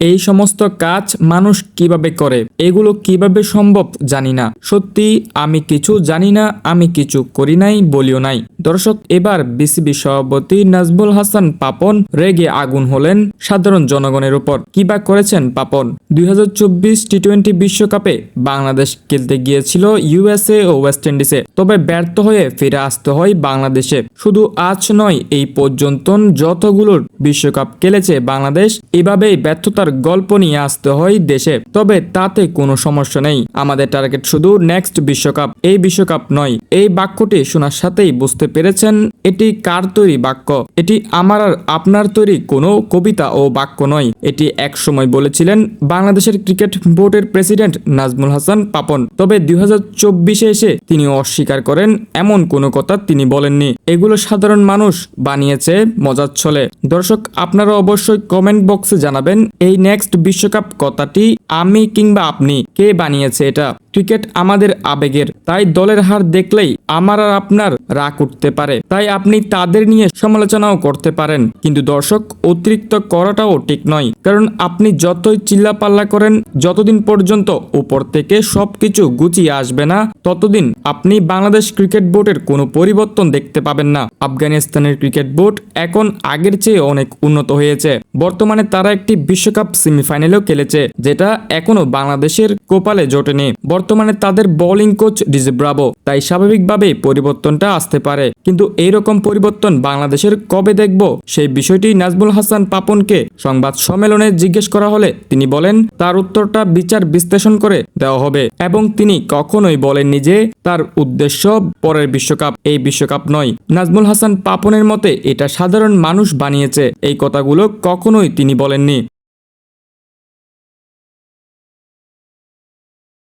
এই সমস্ত কাজ মানুষ কীভাবে করে? এগুলো কীভাবে সম্ভব জানি না। সত্যি, আমি কিছু জানি না, আমি কিছু করি নাই, বলিও নাই। দর্শক, এবার বিসিবি সভাপতি নাজবুল হাসান পাপন রেগে আগুন হলেন সাধারণ জনগণের উপর। কিবা করেছেন পাপন? দুই টি টোয়েন্টি বিশ্বকাপে বাংলাদেশ খেলতে গিয়েছিল ইউএসএ ও ওয়েস্ট ইন্ডিজে। তবে ব্যর্থ হয়ে ফিরে আসতে হয় বাংলাদেশে। শুধু আজ নয়, এই পর্যন্ত যতগুলোর বিশ্বকাপ খেলেছে বাংলাদেশ, এভাবেই ব্যর্থতার গল্প নিয়ে আসতে হয় দেশে। তবে তাতে কোনো সমস্যা নেই। আমাদের টার্গেট শুধু নেক্সট বিশ্বকাপ। এই বিশ্বকাপ নয়, এই বাক্যটি শোনার সাথেই বুঝতে পেরেছেন, এটি কার তৈরি বাক্য? এটি আমার আর আপনার তৈরি কোনো কবিতা ও বাক্য নয়। এটি এক সময় বলেছিলেন বাংলাদেশের ক্রিকেট বোর্ডের প্রেসিডেন্ট নাজমুল হাসান পাপন। তবে দুই এসে তিনি অস্বীকার করেন, এমন কোনো কথা তিনি বলেননি। এগুলো সাধারণ মানুষ বানিয়েছে, মজার ছলে। দর্শক, আপনারা অবশ্যই কমেন্ট বক্সে জানাবেন, এই নেক্সট বিশ্বকাপ কথাটি আমি কিংবা আপনি কে বানিয়েছে এটা? ক্রিকেট আমাদের আবেগের। তাই দলের হার দেখলেই আমার আর আপনার রাগ উঠতে পারে। তাই আপনি তাদের নিয়ে সমালোচনাও করতে পারেন। কিন্তু দর্শক, অতিরিক্ত করাটাও ঠিক নয়। কারণ আপনি যতই চিল্লাপাল্লা করেন, যতদিন পর্যন্ত উপর থেকে সবকিছু গুছিয়ে আসবে না, ততদিন আপনি বাংলাদেশ ক্রিকেট বোর্ডের কোনো পরিবর্তন দেখতে পাবেন না। আফগানিস্তানের ক্রিকেট বোর্ড এখন আগের চেয়ে অনেক উন্নত হয়েছে। বর্তমানে তারা একটি বিশ্বকাপ সেমিফাইনালেও খেলেছে, যেটা এখনও বাংলাদেশের কোপালে জোটেনি। বর্তমানে তাদের বোলিং কোচ ডিজে ব্রাভো তাই স্বাভাবিকভাবে পরিবর্তনটা আসতে পারে। কিন্তু এইরকম পরিবর্তন বাংলাদেশের কবে দেখব? সেই বিষয়টি নাজমুল হাসান পাপনকে সংবাদ সম্মেলনে জিজ্ঞেস করা হলে তিনি বলেন, তার উত্তরটা বিচার বিশ্লেষণ করে দেওয়া হবে এবং তিনি কখনোই বলেননি যে তার উদ্দেশ্য পরের বিশ্বকাপ। এই বিশ্বকাপ নয়। নাজমুল হাসান পাপনের মতে এটা সাধারণ মানুষ বানিয়েছে। এই কথাগুলো কখনোই তিনি বলেননি।